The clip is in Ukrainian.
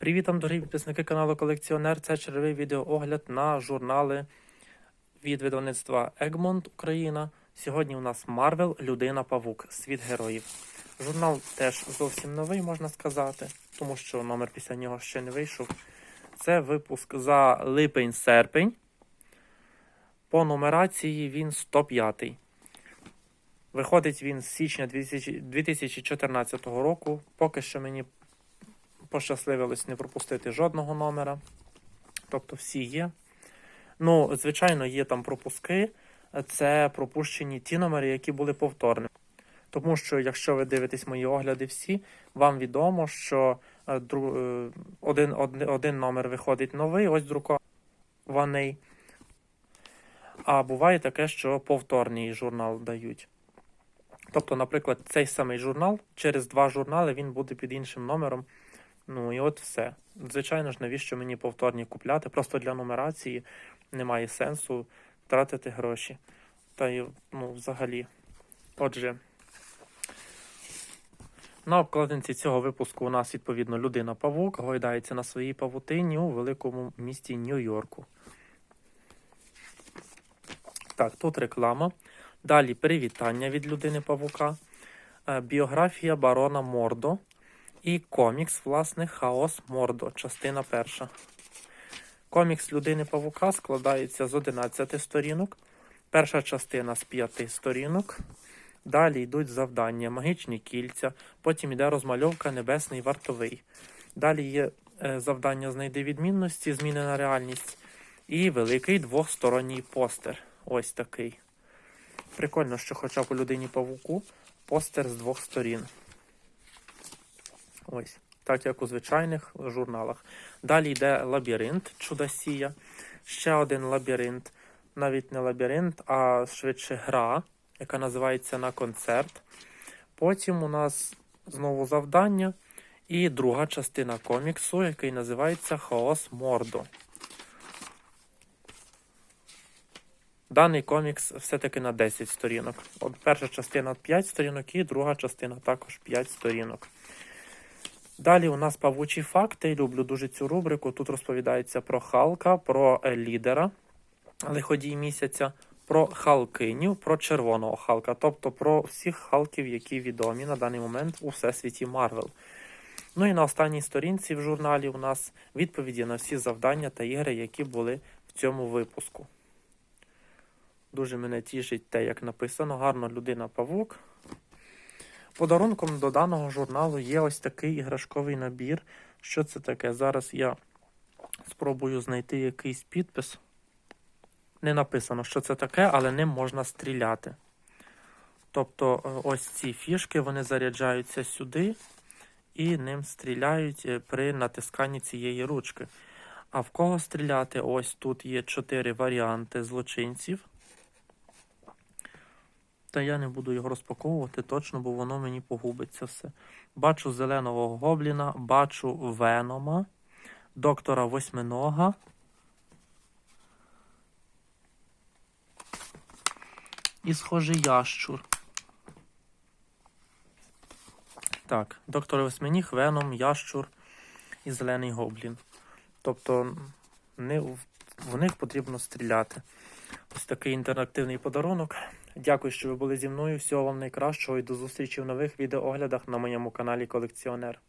Привіт вам, дорогі підписники каналу Колекціонер. Це черговий відеоогляд на журнали від видавництва Egmont Україна. Сьогодні у нас Марвел Людина Павук Світ героїв. Журнал теж зовсім новий, можна сказати, тому що номер після нього ще не вийшов. Це випуск за липень-серпень. По нумерації він 105. Виходить він з січня 2014 року. Поки що мені пощасливилось не пропустити жодного номера. Тобто всі є. Ну, звичайно, є там пропуски. Це пропущені ті номери, які були повторними. Тому що, якщо ви дивитесь мої огляди всі, вам відомо, що е, е, один, один номер виходить новий, ось друкований. А буває таке, що повторний журнал дають. Тобто, наприклад, цей самий журнал, через два журнали він буде під іншим номером. Ну і от все. Звичайно ж, навіщо мені повторні купляти? Просто для нумерації немає сенсу тратити гроші. Та й, ну, взагалі. Отже, на обкладинці цього випуску у нас, відповідно, людина Павук гойдається на своїй павутині у великому місті Нью-Йорку. Так, тут реклама. Далі привітання від людини Павука, е, біографія барона Мордо і комікс, власне, Хаос Мордо, частина перша. Комікс людини Павука складається з 11 сторінок. Перша частина з 5 сторінок. Далі йдуть завдання, магічні кільця, потім йде розмальовка Небесний вартовий. Далі є е, завдання знайди відмінності, змінена реальність. І великий двохсторонній постер. Ось такий. Прикольно, що хоча б у людині павуку постер з двох сторін. Ось, так як у звичайних журналах. Далі йде лабіринт Чудосія. Ще один лабіринт. Навіть не лабіринт, а швидше гра, яка називається на концерт. Потім у нас знову завдання. І друга частина коміксу, який називається Хаос Мордо. Даний комікс все-таки на 10 сторінок. От перша частина 5 сторінок і друга частина також 5 сторінок. Далі у нас павучі факти. Люблю дуже цю рубрику. Тут розповідається про Халка, про е, лідера лиходій місяця, про Халкиню, про червоного Халка, тобто про всіх Халків, які відомі на даний момент у всесвіті Марвел. Ну і на останній сторінці в журналі у нас відповіді на всі завдання та ігри, які були в цьому випуску. Дуже мене тішить те, як написано. Гарно людина павук. Подарунком до даного журналу є ось такий іграшковий набір. Що це таке? Зараз я спробую знайти якийсь підпис. Не написано, що це таке, але ним можна стріляти. Тобто, е, ось ці фішки вони заряджаються сюди і ним стріляють е, при натисканні цієї ручки. А в кого стріляти? Ось тут є чотири варіанти злочинців. Та я не буду його розпаковувати точно, бо воно мені погубиться все. Бачу зеленого гобліна, бачу Венома, доктора Восьминога. І схожий ящур. Так, доктор Восьминіг, Веном, ящур і зелений гоблін. Тобто не, в- в них потрібно стріляти. Ось такий інтерактивний подарунок. Дякую, що ви були зі мною. Всього вам найкращого і до зустрічі в нових відеооглядах на моєму каналі Колекціонер.